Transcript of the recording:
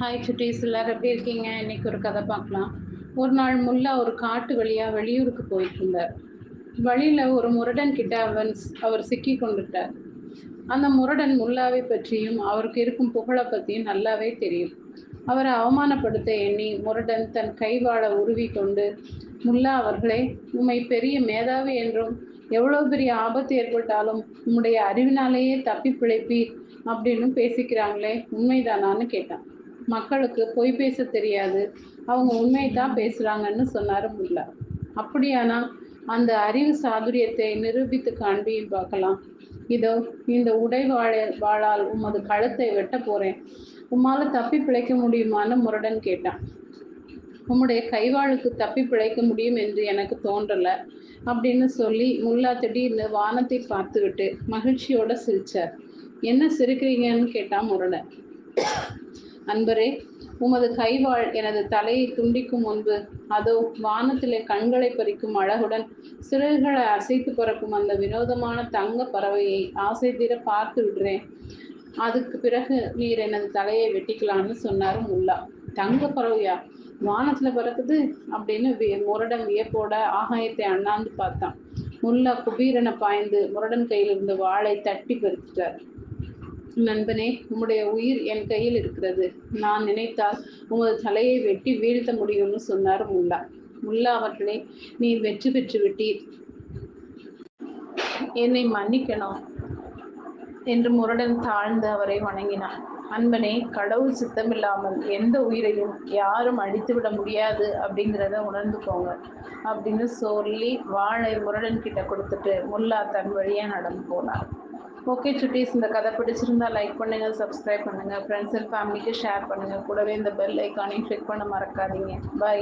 Hi சுட்டீஸ் எல்லாரும் எப்படி இருக்கீங்க? இன்னைக்கு ஒரு கதை பார்க்கலாம். ஒரு நாள் முல்லா ஒரு காட்டு வழியா வெளியூருக்கு போயிட்டு இருந்தார். வழியில ஒரு முரடன் கிட்ட அவன் அவர் சிக்கி கொண்டுட்டார். அந்த முரடன் முல்லாவை பற்றியும் அவருக்கு இருக்கும் புகழை பற்றியும் நல்லாவே தெரியும். அவரை அவமானப்படுத்த எண்ணி முரடன் தன் கைவாள உருவி கொண்டு முல்லா அவர்களே உம்மை பெரிய மேதாவி என்றும் எவ்வளவு பெரிய ஆபத்து ஏற்பட்டாலும் உம்முடைய அறிவினாலேயே தப்பி பிழைப்பீர் அப்படின்னு பேசிக்கிறாங்களே உண்மைதானான்னு கேட்டான். மக்களுக்கு பொய் பேச தெரியாது. அவங்க உண்மை தான் பேசுறாங்கன்னு சொன்னாரு முல்லா. அப்படியானா அந்த அறிவு சாதுரியத்தை நிரூபித்து காண்பியும் பார்க்கலாம். இதோ இந்த உடை வாழ வாழால் உமது கழுத்தை வெட்ட போறேன். உம்மால தப்பி பிழைக்க முடியுமான்னு முரடன் கேட்டான். உம்முடைய கைவாளுக்கு தப்பி பிழைக்க முடியும் என்று எனக்கு தோன்றல அப்படின்னு சொல்லி முல்லா திடீர்னு வானத்தை பார்த்துவிட்டு மகிழ்ச்சியோட சிரிச்சார். என்ன சிரிக்கிறீங்கன்னு கேட்டா முரடன் அன்பரே உமது கைவாள் எனது தலையை துண்டிக்கும் முன்பு அதோ வானத்திலே கண்களை பறிக்கும் அழகுடன் சிறகுகளை அசைத்து பறக்கும் அந்த வினோதமான தங்க பறவையை ஆசை தீர பார்த்து விடுறேன். அதுக்கு பிறகு நீர் எனது தலையை வெட்டிக்கலாம்னு சொன்னார் முல்லா. தங்க பறவையா? வானத்துல பறக்குது அப்படின்னு முரடன் வியப்போட ஆகாயத்தை அண்ணாந்து பார்த்தான். முல்லா குபீரனை பாய்ந்து முரடன் கையில் இருந்த வாளை தட்டி பறித்துட்டார் நண்பனே உம்முடைய உயிர் என் கையில் இருக்கிறது. நான் நினைத்தால் உமது தலையை வெட்டி வீழ்த்த முடியும்னு சொன்னார் முல்லா. முல்லா அவர்களே நீ வெற்றி பெற்று விட்டீர். என்னை மன்னிக்கணும் என்று முரடன் தாழ்ந்து அவரை வணங்கினான். அன்பனே கடவுள் சித்தமில்லாமல் எந்த உயிரையும் யாரும் அழித்து விட முடியாது அப்படிங்கிறத உணர்ந்துக்கோங்க அப்படின்னு சொல்லி வாழை முரடன் கிட்ட கொடுத்துட்டு முல்லா தன் வழியா நடந்து போனார். ஓகே சுட்டீஸ் இந்த கதை பிடிச்சிருந்தா லைக் பண்ணுங்க சப்ஸ்கிரைப் பண்ணுங்க ஃப்ரெண்ட்ஸ் அண்ட் ஃபேமிலிக்கு ஷேர் பண்ணுங்க. கூடவே இந்த பெல் ஐக்கானையும் கிளிக் பண்ண மறக்காதீங்க. பை